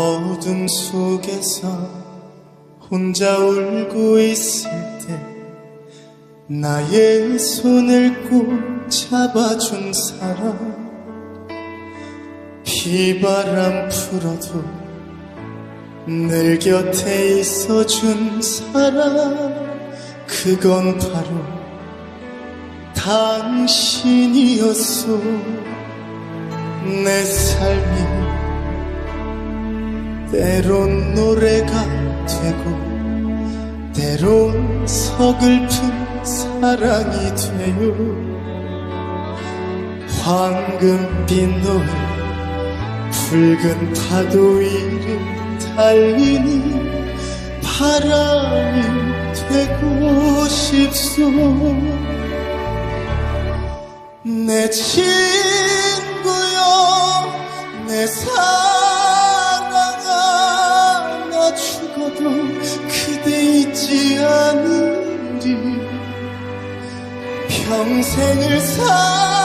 어둠 속에서 혼자 울고 있을 때 나의 손을 꼭 잡아준 사람 비바람 불어도 늘 곁에 있어준 사람 그건 바로 당신이었소. 내 삶이 때론 노래가 되고 때론 서글픈 사랑이 돼요. 황금빛 노을 붉은 파도 위를 달리는 바람이 되고 싶소. 내 친구여 내 사랑 않으리 평생을 사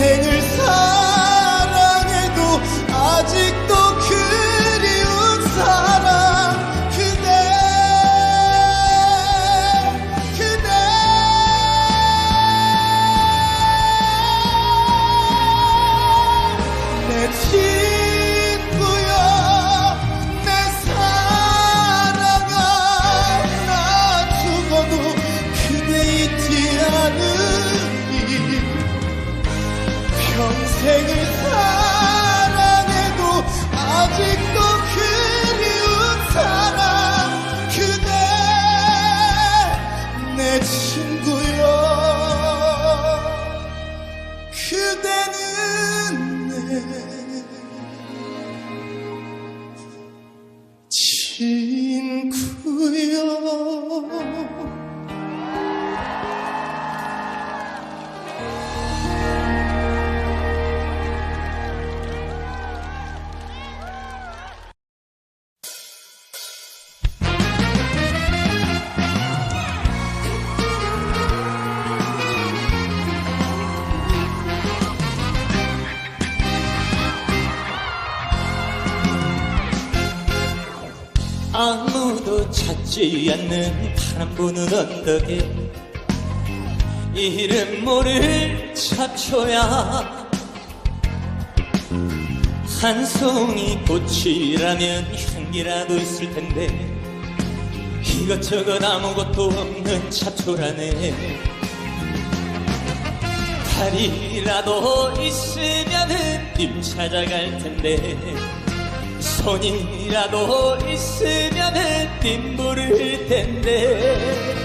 평 지 않는 파란 부는 언덕에 이름 모를 잡초야 한 송이 꽃이라면 향기라도 있을 텐데 이것저것 아무것도 없는 잡초라네. 다리라도 있으면은 님 찾아갈 텐데 손이라도 있으면은 님 부를 텐데.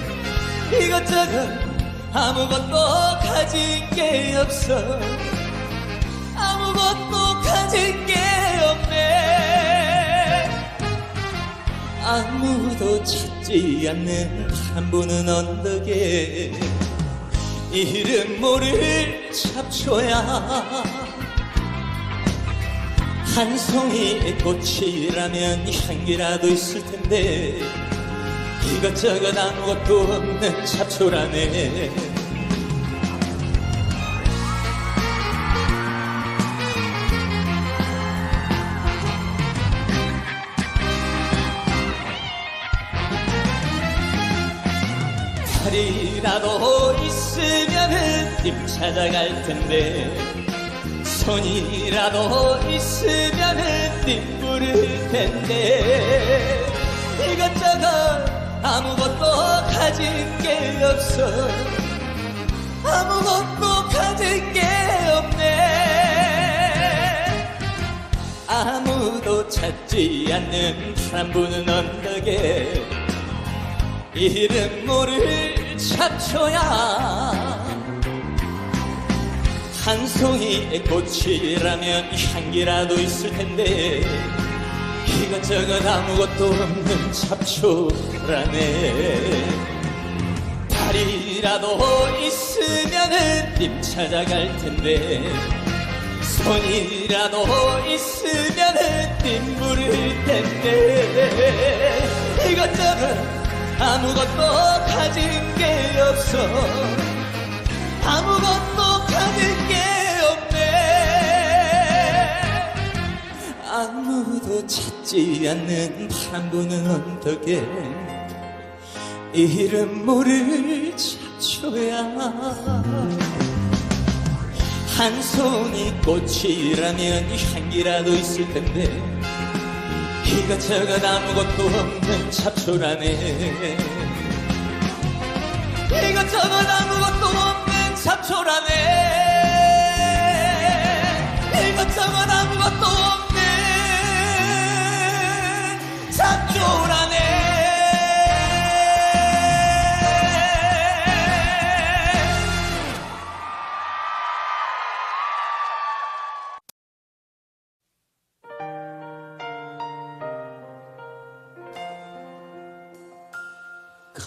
이것저것 아무것도 가진 게 없어. 아무것도 가진 게 없네. 아무도 찾지 않는 한 분은 언덕에 이름 모를 잡초야 한 송이의 꽃이라면 향기라도 있을 텐데 이것저것 아무것도 없는 잡초라네. 팔이라도 있으면은 님 찾아갈 텐데 손이라도 있으면은 님 부를 눈물을 텐데 이것저것 아무것도 가진 게 없어. 아무것도 가진 게 없네. 아무도 찾지 않는 파란 부는 언덕에 이름 모를 잡초야 한 송이의 꽃이라면 향기라도 있을 텐데 이것저것 아무것도 없는 잡초라네. 다리라도 있으면은 님 찾아갈 텐데 손이라도 있으면은 님 부를 텐데 이것저것 아무것도 가진 게 없어. 아무것도 아무도 찾지 않는 파란 부는 언덕에 이름 모를 잡초야 한 송이 꽃이라면 향기라도 있을 텐데 이것저것 아무것도 없는 잡초라네. 이것저것 아무것도 없는 잡초라네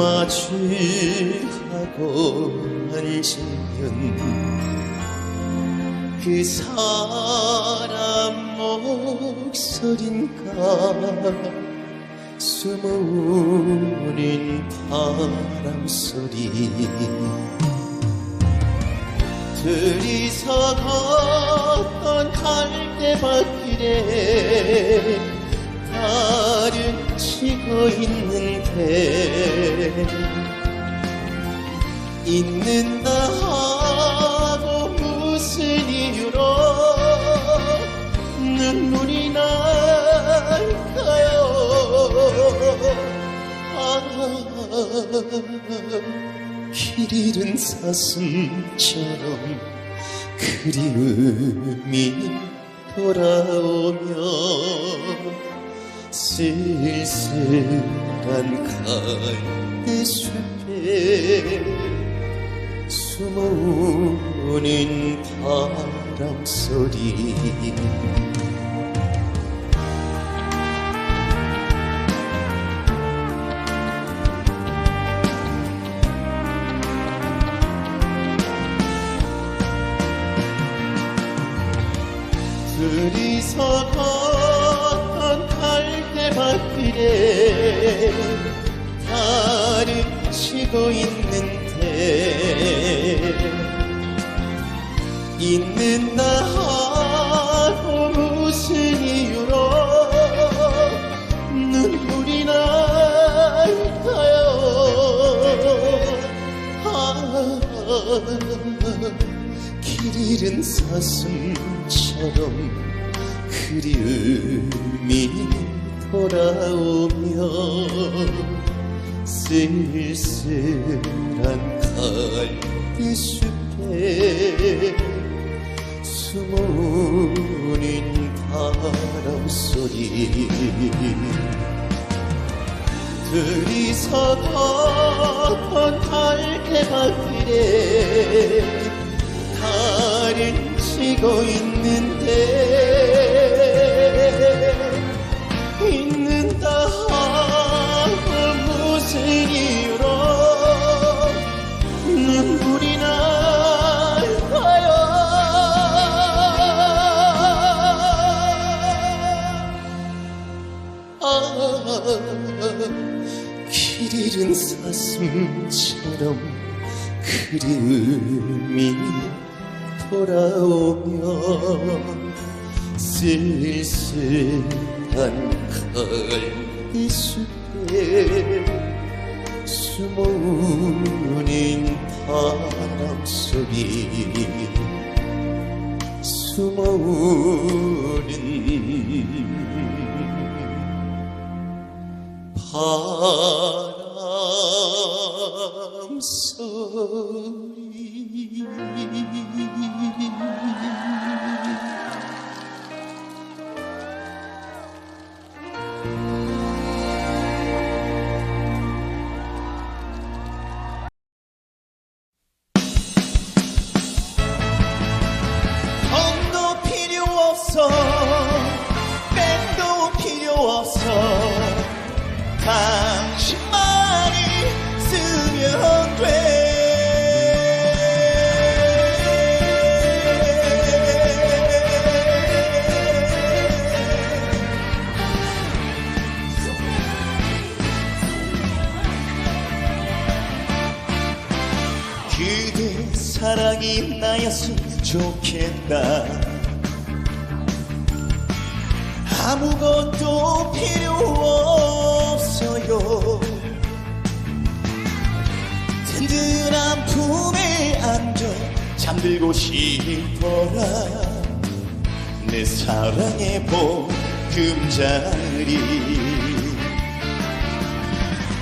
마주하고 앉으면 그 사람 목소린가? 숨어오는 바람 소리. 둘이서 걷던 갈대밭길에 달은 치고 있는데 있는다 하고 무슨 이유로 눈물이 날까요? 아, 길 잃은 사슴처럼 그리움이 돌아오며 쓸쓸한 갈대숲에 숨어오는 바람 소리. 둘이서 걷던 갈대밭길에 달을 치고 있는데 있는다 하고 무슨 이유로 눈물이 날까요? 아, 길 잃은 사슴처럼 그리움이 돌아오며 쓸쓸한 갈대숲에 숨어오는 바람 소리 둘이서 걷던 갈대밭길에 달을 치고 있는데 잃은 사슴처럼 그리움이 돌아오면 쓸쓸한 가을이 숲에 숨어오는 바람 소리 숨어오는 바람 소리 싶어라 내 사랑의 보금자리.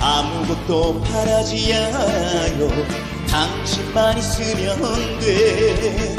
아무것도 바라지 않아요. 당신만 있으면 돼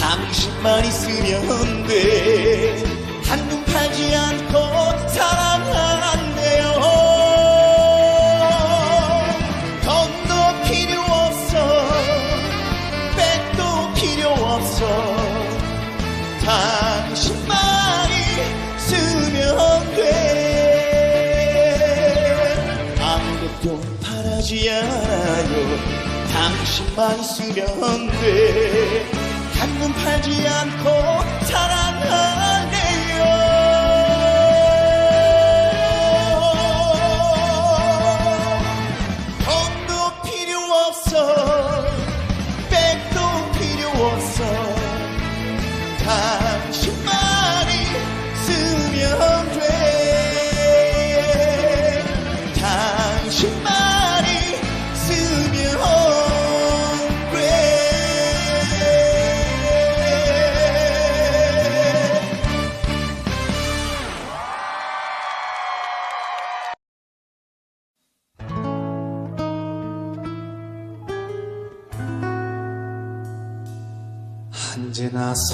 당신만 있으면 돼. 한눈 팔지 않고 사랑한대요. 돈도 필요 없어 백도 필요 없어. 당신만이 쓰면 돼. 아무것도 바라지 않아요. 당신만 있으면 돼 한눈 팔지 않고 사랑할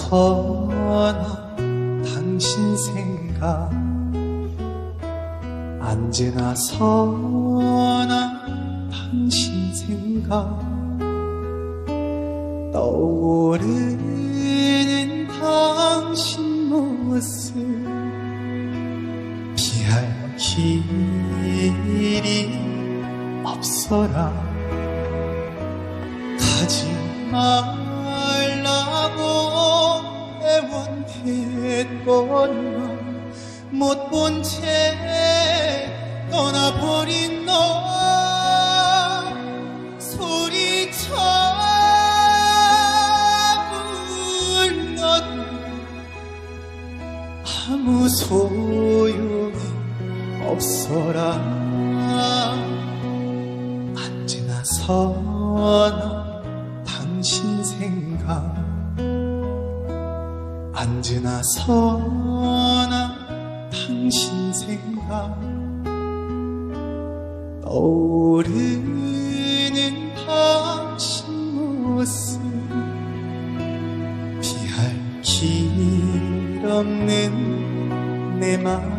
선한 당신 생각. 언제나 선한 당신 생각. 떠오르는 당신 모습. 피할 길이 없어라. 가지 말 애원했건만 못 본 채 떠나버린 너. 소리쳐 불러도 아무 소용이 없어라. 언제나 서나 언제나 서나 당신 생각. 떠오르는 당신 모습. 피할 길 없는 내 마음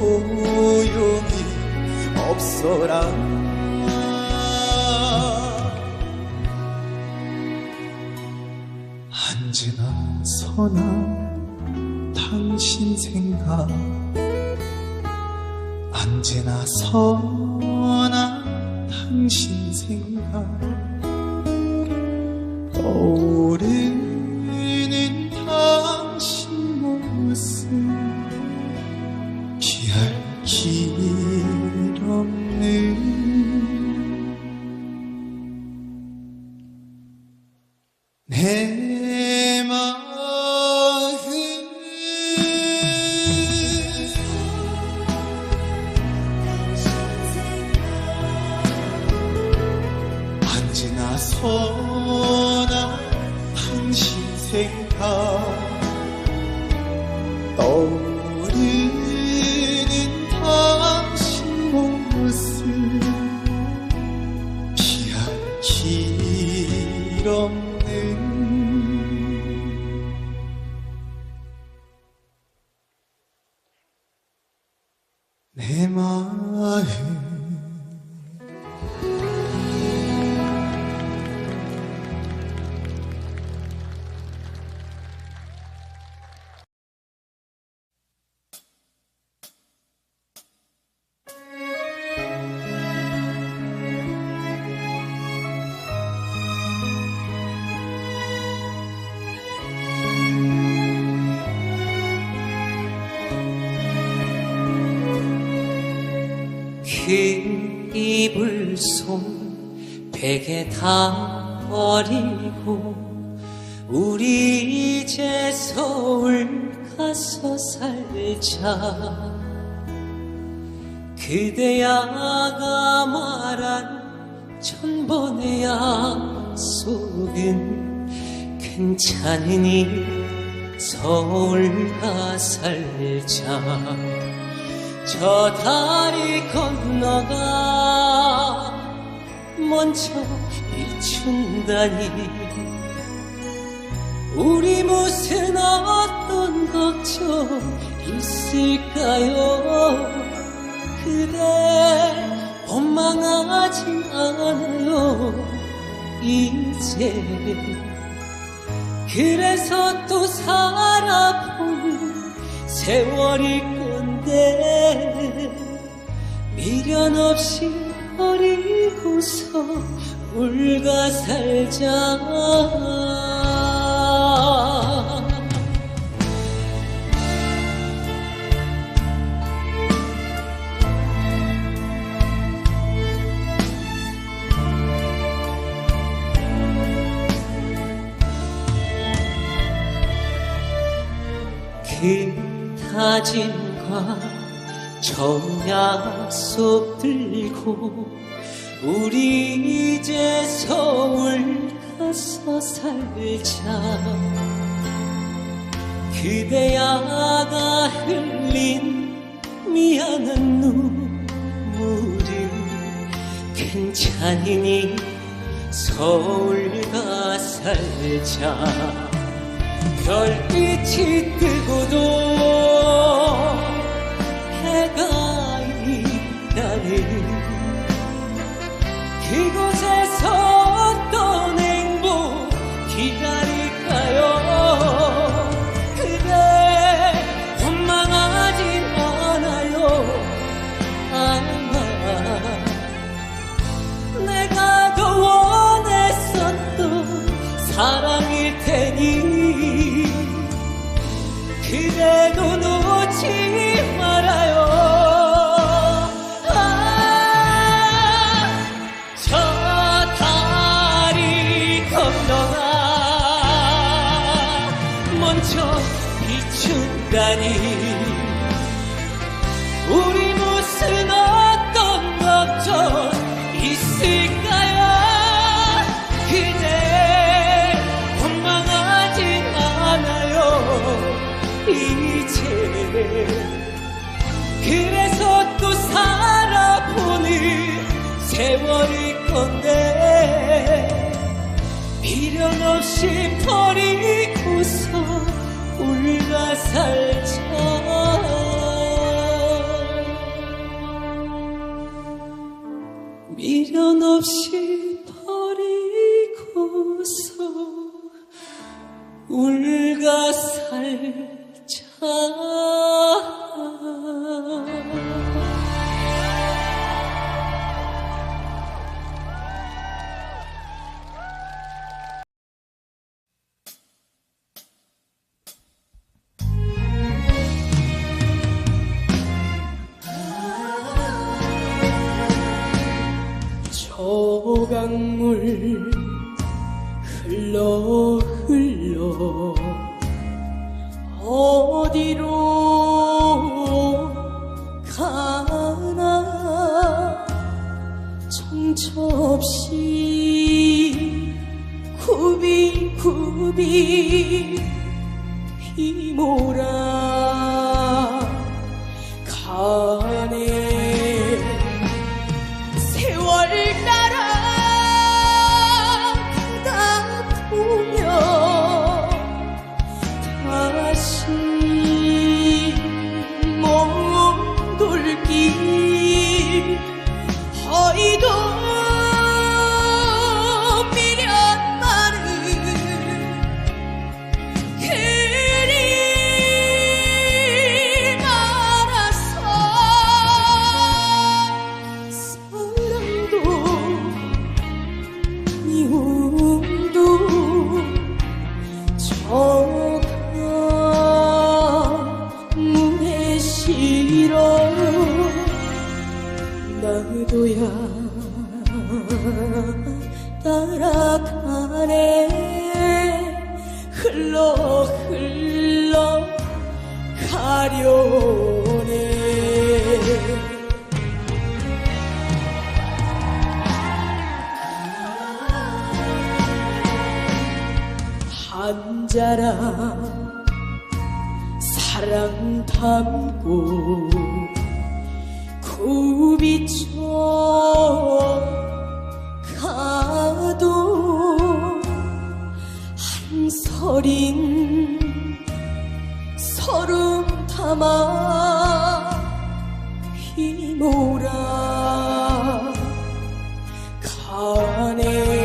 소용이 없어라. 언제나 서나 당신 생각. 언제나 서나 당신 생각. 떠오르 서나 당신 생각. 떠오 이불 속 베개 다 버리고 우리 이제 서울 가서 살자. 그대야가 말한 천번의 약속은 괜찮으니 서울 가 살자 저 다리 건너가 먼저 비춘다니. 우리 무슨 어떤 걱정 있을까요? 그대 원망하지 않아요. 이제 그래서 또 살아본 세월일 건데 미련 없이 버리고서 울가 살자. 그다 짐과 저 약속 들고 우리 이제 서울 가서 살자. 그대야가 흘린 미안한 눈물은 괜찮으니 서울 가 살자. 별빛이 뜨고도 접시. 구비구비 비모라. 서린 서름 담아 피노라 가네.